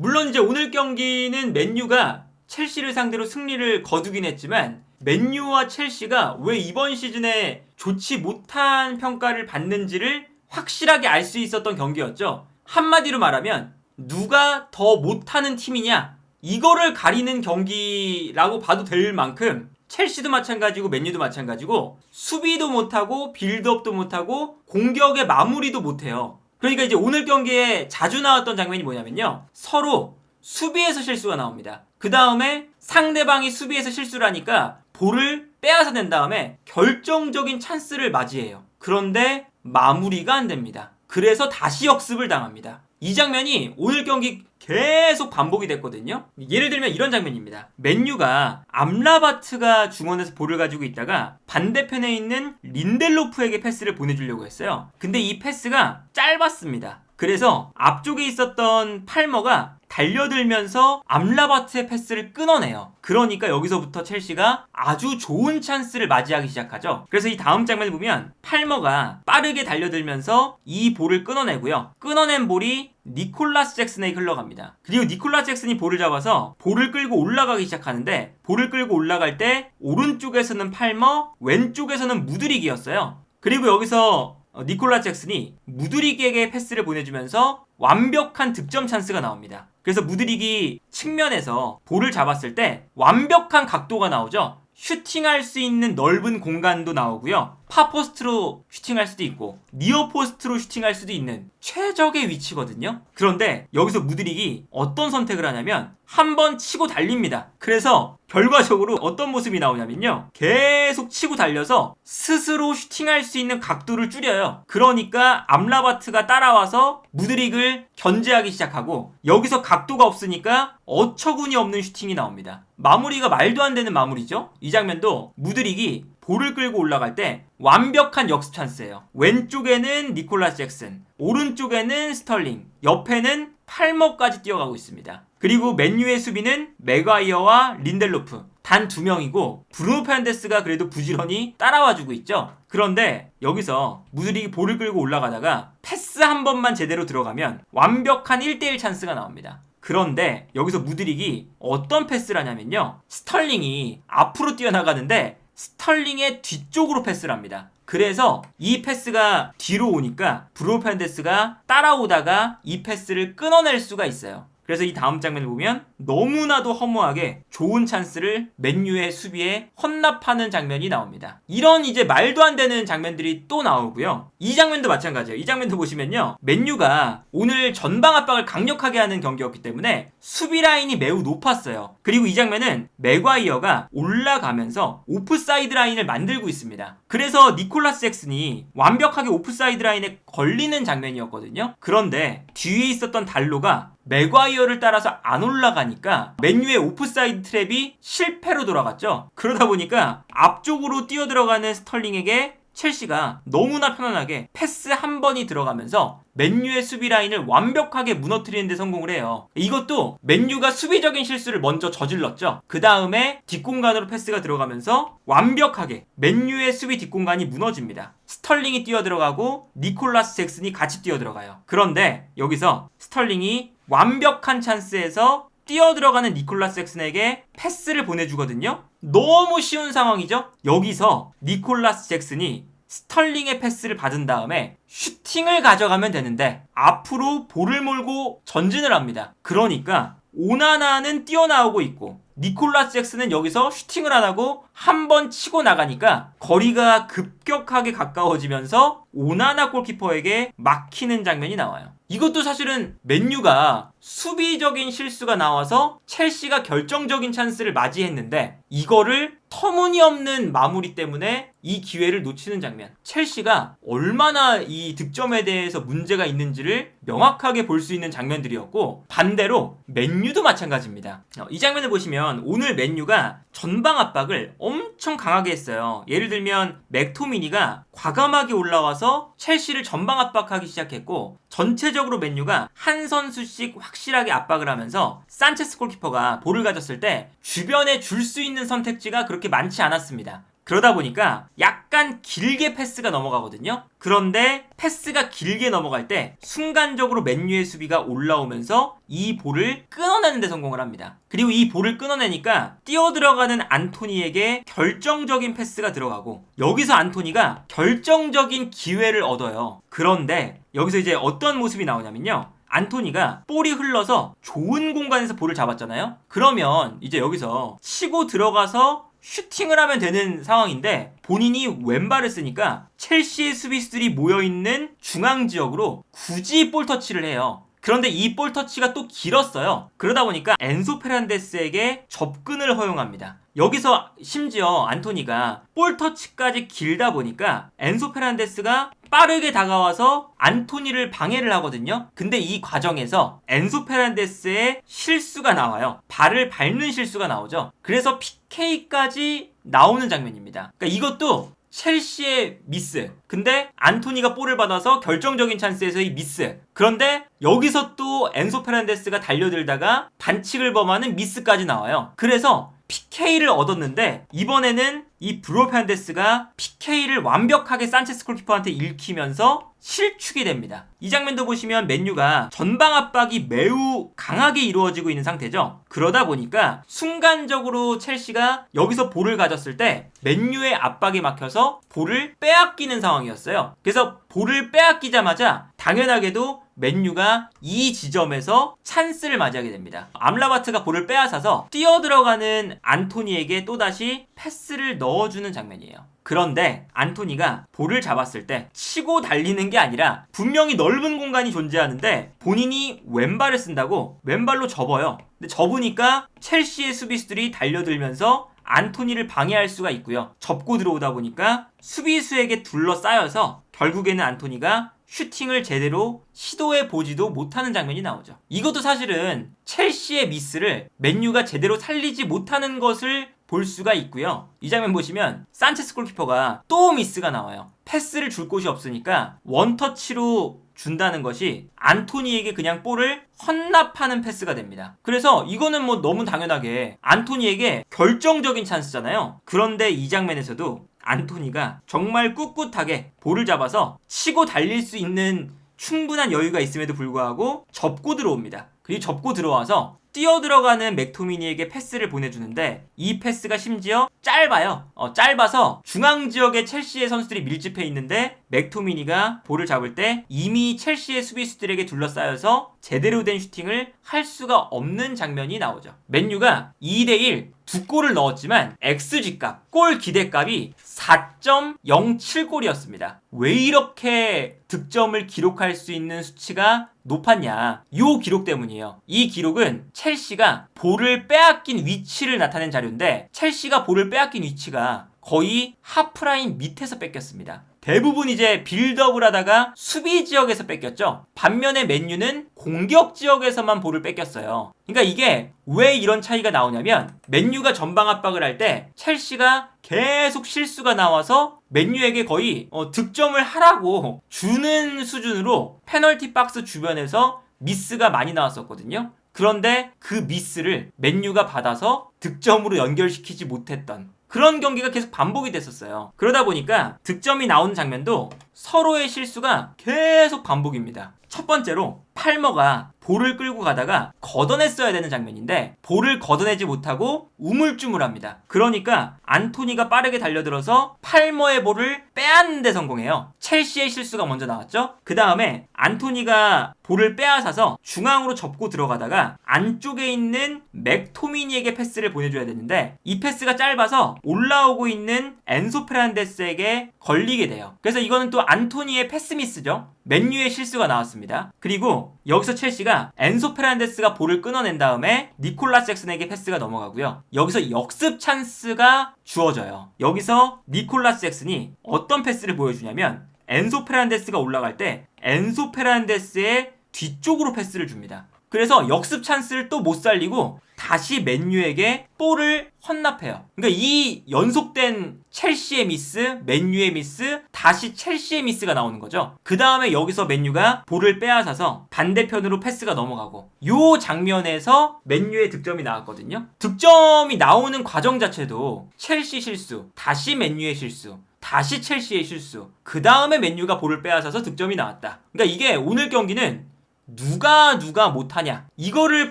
물론 이제 오늘 경기는 맨유가 첼시를 상대로 승리를 거두긴 했지만 맨유와 첼시가 왜 이번 시즌에 좋지 못한 평가를 받는지를 확실하게 알 수 있었던 경기였죠. 한마디로 말하면 누가 더 못하는 팀이냐 이거를 가리는 경기라고 봐도 될 만큼 첼시도 마찬가지고 맨유도 마찬가지고 수비도 못하고 빌드업도 못하고 공격의 마무리도 못해요. 그러니까 이제 오늘 경기에 자주 나왔던 장면이 뭐냐면요. 서로 수비에서 실수가 나옵니다. 그 다음에 상대방이 수비에서 실수를 하니까 볼을 빼앗아 낸 다음에 결정적인 찬스를 맞이해요. 그런데 마무리가 안 됩니다. 그래서 다시 역습을 당합니다. 이 장면이 오늘 경기 계속 반복이 됐거든요. 예를 들면 이런 장면입니다. 맨유가 암라바트가 중원에서 볼을 가지고 있다가 반대편에 있는 린델로프에게 패스를 보내주려고 했어요. 근데 이 패스가 짧았습니다. 그래서 앞쪽에 있었던 팔머가 달려들면서 암라바트의 패스를 끊어내요. 그러니까 여기서부터 첼시가 아주 좋은 찬스를 맞이하기 시작하죠. 그래서 이 다음 장면을 보면 팔머가 빠르게 달려들면서 이 볼을 끊어내고요. 끊어낸 볼이 니콜라스 잭슨에게 흘러갑니다. 그리고 니콜라스 잭슨이 볼을 잡아서 볼을 끌고 올라가기 시작하는데 볼을 끌고 올라갈 때 오른쪽에서는 팔머, 왼쪽에서는 무드릭이었어요. 그리고 여기서 어, 니콜라 잭슨이 무드릭에게 패스를 보내주면서 완벽한 득점 찬스가 나옵니다. 그래서 무드릭이 측면에서 볼을 잡았을 때 완벽한 각도가 나오죠. 슈팅할 수 있는 넓은 공간도 나오고요. 파포스트로 슈팅할 수도 있고 니어포스트로 슈팅할 수도 있는 최적의 위치거든요. 그런데 여기서 무드릭이 어떤 선택을 하냐면 한 번 치고 달립니다. 그래서 결과적으로 어떤 모습이 나오냐면요. 계속 치고 달려서 스스로 슈팅할 수 있는 각도를 줄여요. 그러니까 암라바트가 따라와서 무드릭을 견제하기 시작하고 여기서 각도가 없으니까 어처구니 없는 슈팅이 나옵니다. 마무리가 말도 안 되는 마무리죠. 이 장면도 무드릭이 볼을 끌고 올라갈 때 완벽한 역습 찬스예요. 왼쪽에는 니콜라스 잭슨, 오른쪽에는 스털링, 옆에는 팔머까지 뛰어가고 있습니다. 그리고 맨유의 수비는 맥과이어와 린델로프 단 두 명이고 브루노 펜데스가 그래도 부지런히 따라와주고 있죠. 그런데 여기서 무드릭이 볼을 끌고 올라가다가 패스 한 번만 제대로 들어가면 완벽한 1대1 찬스가 나옵니다. 그런데 여기서 무드릭이 어떤 패스를 하냐면요. 스털링이 앞으로 뛰어나가는데 스털링의 뒤쪽으로 패스를 합니다. 그래서 이 패스가 뒤로 오니까 브루노 펜데스가 따라오다가 이 패스를 끊어낼 수가 있어요. 그래서 이 다음 장면을 보면 너무나도 허무하게 좋은 찬스를 맨유의 수비에 헌납하는 장면이 나옵니다. 이런 이제 말도 안 되는 장면들이 또 나오고요. 이 장면도 마찬가지예요. 이 장면도 보시면요. 맨유가 오늘 전방 압박을 강력하게 하는 경기였기 때문에 수비 라인이 매우 높았어요. 그리고 이 장면은 맥과이어가 올라가면서 오프사이드 라인을 만들고 있습니다. 그래서 니콜라스 잭슨이 완벽하게 오프사이드 라인에 걸리는 장면이었거든요. 그런데 뒤에 있었던 달로가 맥과이어를 따라서 안 올라가니까 맨유의 오프사이드 트랩이 실패로 돌아갔죠. 그러다 보니까 앞쪽으로 뛰어 들어가는 스털링에게 첼시가 너무나 편안하게 패스 한 번이 들어가면서 맨유의 수비 라인을 완벽하게 무너뜨리는 데 성공을 해요. 이것도 맨유가 수비적인 실수를 먼저 저질렀죠. 그 다음에 뒷공간으로 패스가 들어가면서 완벽하게 맨유의 수비 뒷공간이 무너집니다. 스털링이 뛰어 들어가고 니콜라스 잭슨이 같이 뛰어 들어가요. 그런데 여기서 스털링이 완벽한 찬스에서 뛰어 들어가는 니콜라스 잭슨에게 패스를 보내주거든요. 너무 쉬운 상황이죠? 여기서 니콜라스 잭슨이 스털링의 패스를 받은 다음에 슈팅을 가져가면 되는데 앞으로 볼을 몰고 전진을 합니다. 그러니까 오나나는 뛰어나오고 있고 니콜라스 잭슨은 여기서 슈팅을 안 하고 한 번 치고 나가니까 거리가 급격하게 가까워지면서 오나나 골키퍼에게 막히는 장면이 나와요. 이것도 사실은 맨유가 수비적인 실수가 나와서 첼시가 결정적인 찬스를 맞이했는데 이거를 터무니없는 마무리 때문에 이 기회를 놓치는 장면. 첼시가 얼마나 이 득점에 대해서 문제가 있는지를 명확하게 볼 수 있는 장면들이었고 반대로 맨유도 마찬가지입니다. 어, 이 장면을 보시면 오늘 맨유가 전방 압박을 엄청 강하게 했어요. 예를 들면 맥토미니가 과감하게 올라와서 첼시를 전방 압박하기 시작했고 전체적으로 맨유가 한 선수씩 확실하게 압박을 하면서 산체스 골키퍼가 볼을 가졌을 때 주변에 줄 수 있는 선택지가 그렇게 많지 않았습니다. 그러다 보니까 약간 길게 패스가 넘어가거든요. 그런데 패스가 길게 넘어갈 때 순간적으로 맨유의 수비가 올라오면서 이 볼을 끊어내는 데 성공을 합니다. 그리고 이 볼을 끊어내니까 뛰어 들어가는 안토니에게 결정적인 패스가 들어가고 여기서 안토니가 결정적인 기회를 얻어요. 그런데 여기서 이제 어떤 모습이 나오냐면요. 안토니가 볼이 흘러서 좋은 공간에서 볼을 잡았잖아요. 그러면 이제 여기서 치고 들어가서 슈팅을 하면 되는 상황인데 본인이 왼발을 쓰니까 첼시의 수비수들이 모여있는 중앙 지역으로 굳이 볼 터치를 해요. 그런데 이 볼 터치가 또 길었어요. 그러다 보니까 엔소 페란데스에게 접근을 허용합니다. 여기서 심지어 안토니가 볼 터치까지 길다 보니까 엔소 페란데스가 빠르게 다가와서 안토니를 방해를 하거든요. 근데 이 과정에서 엔소 페란데스의 실수가 나와요. 발을 밟는 실수가 나오죠. 그래서 PK까지 나오는 장면입니다. 그러니까 이것도 첼시의 미스. 근데 안토니가 볼을 받아서 결정적인 찬스에서의 미스. 그런데 여기서 또 엔소 페란데스가 달려들다가 반칙을 범하는 미스까지 나와요. 그래서 PK를 얻었는데 이번에는 이 브로 페란데스가 PK를 완벽하게 산체스 골키퍼한테 읽히면서 실축이 됩니다. 이 장면도 보시면 맨유가 전방 압박이 매우 강하게 이루어지고 있는 상태죠. 그러다 보니까 순간적으로 첼시가 여기서 볼을 가졌을 때 맨유의 압박이 막혀서 볼을 빼앗기는 상황이었어요. 그래서 볼을 빼앗기자마자 당연하게도 맨유가 이 지점에서 찬스를 맞이하게 됩니다. 암라바트가 볼을 빼앗아서 뛰어 들어가는 안토니에게 또다시 패스를 넣어주는 장면이에요. 그런데 안토니가 볼을 잡았을 때 치고 달리는 게 아니라 분명히 넓은 공간이 존재하는데 본인이 왼발을 쓴다고 왼발로 접어요. 근데 접으니까 첼시의 수비수들이 달려들면서 안토니를 방해할 수가 있고요. 접고 들어오다 보니까 수비수에게 둘러싸여서 결국에는 안토니가 슈팅을 제대로 시도해 보지도 못하는 장면이 나오죠. 이것도 사실은 첼시의 미스를 맨유가 제대로 살리지 못하는 것을 볼 수가 있고요. 이 장면 보시면 산체스 골키퍼가 또 미스가 나와요. 패스를 줄 곳이 없으니까 원터치로 준다는 것이 안토니에게 그냥 볼을 헌납하는 패스가 됩니다. 그래서 이거는 뭐 너무 당연하게 안토니에게 결정적인 찬스잖아요. 그런데 이 장면에서도 안토니가 정말 꿋꿋하게 볼을 잡아서 치고 달릴 수 있는 충분한 여유가 있음에도 불구하고 접고 들어옵니다. 그리고 접고 들어와서 뛰어 들어가는 맥토미니에게 패스를 보내주는데 이 패스가 심지어 짧아요. 어, 짧아서 중앙 지역에 첼시의 선수들이 밀집해 있는데 맥토미니가 볼을 잡을 때 이미 첼시의 수비수들에게 둘러싸여서 제대로 된 슈팅을 할 수가 없는 장면이 나오죠. 맨유가 2대1 두 골을 넣었지만 XG값, 골 기대값이 4.07골이었습니다. 왜 이렇게 득점을 기록할 수 있는 수치가 높았냐? 이 기록 때문이에요. 이 기록은 첼시가 볼을 빼앗긴 위치를 나타낸 자료인데 첼시가 볼을 빼앗긴 위치가 거의 하프라인 밑에서 뺏겼습니다. 대부분 이제 빌드업을 하다가 수비 지역에서 뺏겼죠. 반면에 맨유는 공격 지역에서만 볼을 뺏겼어요. 그러니까 이게 왜 이런 차이가 나오냐면 맨유가 전방 압박을 할 때 첼시가 계속 실수가 나와서 맨유에게 거의 어, 득점을 하라고 주는 수준으로 페널티 박스 주변에서 미스가 많이 나왔었거든요. 그런데 그 미스를 맨유가 받아서 득점으로 연결시키지 못했던 그런 경기가 계속 반복이 됐었어요. 그러다 보니까 득점이 나오는 장면도 서로의 실수가 계속 반복입니다. 첫 번째로 팔머가 볼을 끌고 가다가 걷어냈어야 되는 장면인데 볼을 걷어내지 못하고 우물쭈물합니다. 그러니까 안토니가 빠르게 달려들어서 팔머의 볼을 빼앗는 데 성공해요. 첼시의 실수가 먼저 나왔죠. 그 다음에 안토니가 볼을 빼앗아서 중앙으로 접고 들어가다가 안쪽에 있는 맥토미니에게 패스를 보내줘야 되는데 이 패스가 짧아서 올라오고 있는 엔소 페란데스에게 걸리게 돼요. 그래서 이거는 또 안토니의 패스 미스죠. 맨유의 실수가 나왔습니다. 그리고 여기서 첼시가 엔소 페란데스가 볼을 끊어낸 다음에 니콜라 잭슨에게 패스가 넘어가고요. 여기서 역습 찬스가 주어져요. 여기서 니콜라 잭슨이 어떤 패스를 보여주냐면 엔소 페란데스가 올라갈 때 엔소 페란데스의 뒤쪽으로 패스를 줍니다. 그래서 역습 찬스를 또 못 살리고 다시 맨유에게 볼을 헌납해요. 그러니까 이 연속된 첼시의 미스, 맨유의 미스, 다시 첼시의 미스가 나오는 거죠. 그 다음에 여기서 맨유가 볼을 빼앗아서 반대편으로 패스가 넘어가고 요 장면에서 맨유의 득점이 나왔거든요. 득점이 나오는 과정 자체도 첼시 실수, 다시 맨유의 실수, 다시 첼시의 실수, 그 다음에 맨유가 볼을 빼앗아서 득점이 나왔다. 그러니까 이게 오늘 경기는 누가 누가 못하냐 이거를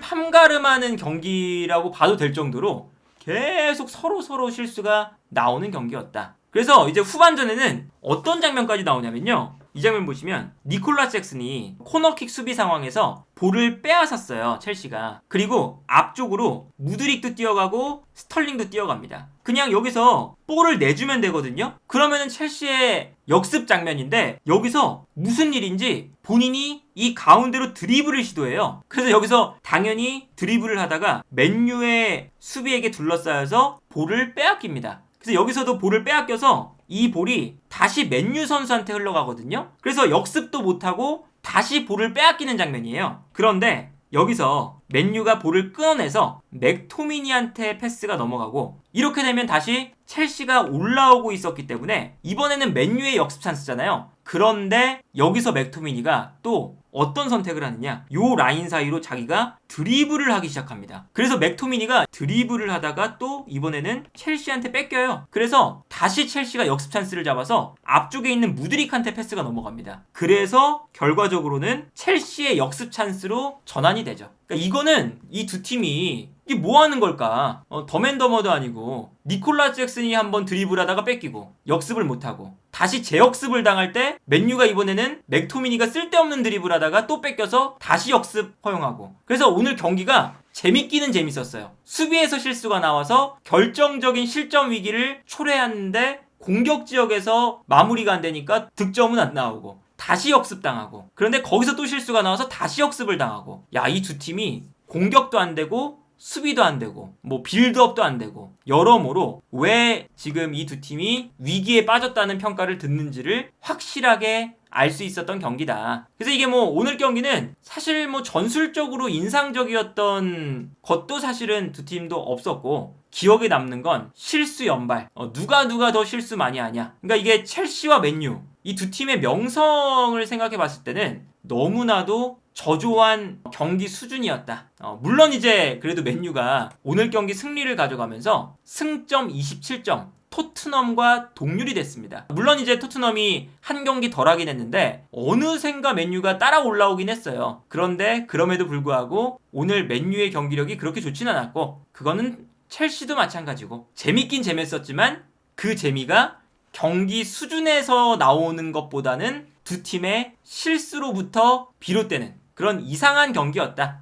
판가름하는 경기라고 봐도 될 정도로 계속 서로 서로 실수가 나오는 경기였다. 그래서 이제 후반전에는 어떤 장면까지 나오냐면요. 이 장면 보시면 니콜라 잭슨이 코너킥 수비 상황에서 볼을 빼앗았어요. 첼시가. 그리고 앞쪽으로 무드릭도 뛰어가고 스털링도 뛰어갑니다. 그냥 여기서 볼을 내주면 되거든요. 그러면은 첼시의 역습 장면인데 여기서 무슨 일인지 본인이 이 가운데로 드리블을 시도해요. 그래서 여기서 당연히 드리블을 하다가 맨유의 수비에게 둘러싸여서 볼을 빼앗깁니다. 그래서 여기서도 볼을 빼앗겨서 이 볼이 다시 맨유 선수한테 흘러가거든요. 그래서 역습도 못하고 다시 볼을 빼앗기는 장면이에요. 그런데 여기서 맨유가 볼을 끊어내서 맥토미니한테 패스가 넘어가고 이렇게 되면 다시 첼시가 올라오고 있었기 때문에 이번에는 맨유의 역습 찬스잖아요. 그런데 여기서 맥토미니가 또 어떤 선택을 하느냐? 요 라인 사이로 자기가 드리블을 하기 시작합니다. 그래서 맥토미니가 드리블을 하다가 또 이번에는 첼시한테 뺏겨요. 그래서 다시 첼시가 역습 찬스를 잡아서 앞쪽에 있는 무드릭한테 패스가 넘어갑니다. 그래서 결과적으로는 첼시의 역습 찬스로 전환이 되죠. 그러니까 이거는 이 두 팀이 이게 뭐 하는 걸까? 어, 더맨더머도 아니고 니콜라 잭슨이 한번 드리블하다가 뺏기고 역습을 못하고 다시 재역습을 당할 때 맨유가 이번에는 맥토미니가 쓸데없는 드리블 하다가 또 뺏겨서 다시 역습 허용하고. 그래서 오늘 경기가 재밌기는 재밌었어요. 수비에서 실수가 나와서 결정적인 실점 위기를 초래하는데 공격 지역에서 마무리가 안 되니까 득점은 안 나오고 다시 역습 당하고. 그런데 거기서 또 실수가 나와서 다시 역습을 당하고. 야 이 두 팀이 공격도 안 되고 수비도 안 되고 뭐 빌드업도 안 되고 여러모로 왜 지금 이 두 팀이 위기에 빠졌다는 평가를 듣는지를 확실하게 알 수 있었던 경기다. 그래서 이게 뭐 오늘 경기는 사실 뭐 전술적으로 인상적이었던 것도 사실은 두 팀도 없었고 기억에 남는 건 실수 연발. 어, 누가 누가 더 실수 많이 하냐. 그러니까 이게 첼시와 맨유 이 두 팀의 명성을 생각해 봤을 때는 너무나도 저조한 경기 수준이었다. 어, 물론 이제 그래도 맨유가 오늘 경기 승리를 가져가면서 승점 27점 토트넘과 동률이 됐습니다. 물론 이제 토트넘이 한 경기 덜 하긴 했는데 어느샌가 맨유가 따라 올라오긴 했어요. 그런데 그럼에도 불구하고 오늘 맨유의 경기력이 그렇게 좋진 않았고 그거는 첼시도 마찬가지고 재밌긴 재밌었지만 그 재미가 경기 수준에서 나오는 것보다는 두 팀의 실수로부터 비롯되는 그런 이상한 경기였다.